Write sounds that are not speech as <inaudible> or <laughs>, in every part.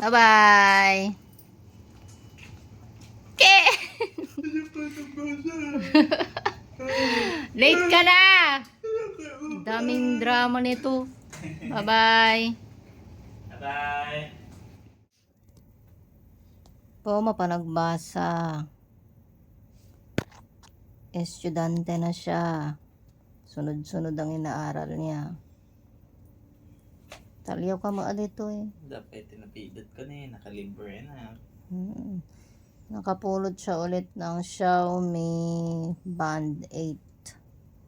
Bye-bye. Ke! <laughs> Late ka na! Daming drama nito. Bye-bye. Bye-bye. Po, mapanagbasa. Estudyante na siya. Sunod-sunod ang inaaral niya. Taliyaw ka mga dito eh. Dapat tinapidot ko na eh. Nakalibre na. Hmm. Nakapulot siya ulit ng Xiaomi Band 8.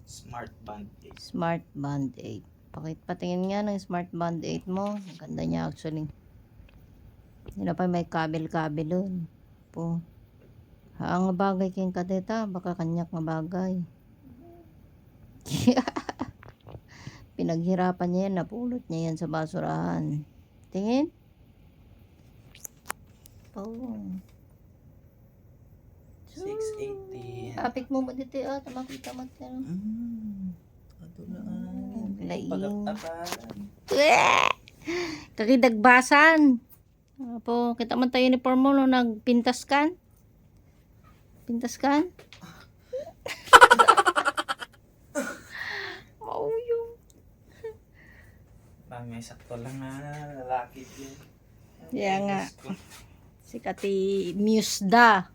Smart band eh. Smart Band 8. Pakit patingin nga ng Smart Band 8 mo. Ang ganda niya actually. Hindi na pa may kabel-kabel doon. Po. Ha, ang bagay kayong kadeta. Baka kanyak nga bagay. <laughs> Pinaghirapan niya yan. Napulot niya yan sa basurahan. Tingin. Oh. 680. Apik mo mo dito. Ah, tamakita mo. Mm. Kadulaan. Laing. Pagkatapalan. Kakidagbasan. Apo, kita man tayo uniform mo no nagpintas kan? Pintas kan? <laughs> may sakto lang na lalaki yun. Kaya nga. Si Kati Musda.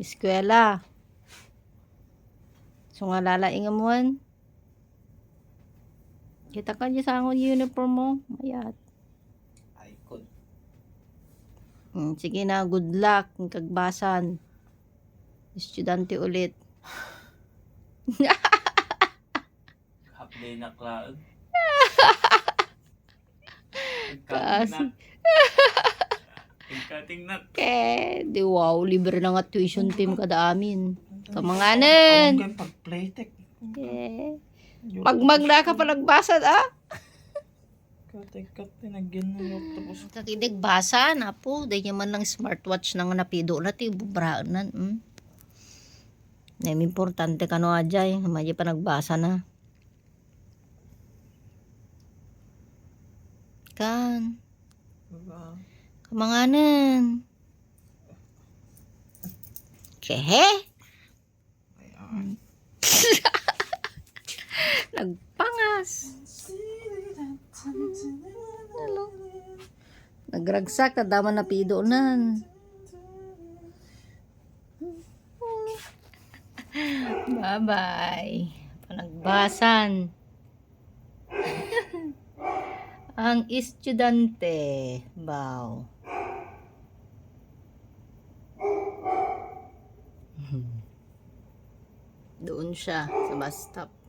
Eskwela. So nga lalaing amuan. Kita ka niya sa akong uniform mo. Mayat. Icon. Mm, sige na, good luck. Kagbasan. Estudyante ulit. <laughs> Half day na cloud. Kasi- Pagkating na. Eh, di wow, libre na nga tuition team kada amin. Kamanganan. Ang pag playtech. Eh, pag magna ka pa nagbasa, ah. Tinagyan na yung tapos. Kakinig basa na po. Dahil man lang smartwatch na nga napido na ti bubraan na. Mm. Nem importante ka no ajay. May pa nagbasa na. Kan. Kamanganan. Kehe? Ayan. <laughs> Nagpangas. Nagragsak, tadama na pido nan. Bye-bye. Panagbasan. Ang estudyante. Bow. Doon siya sa bus stop.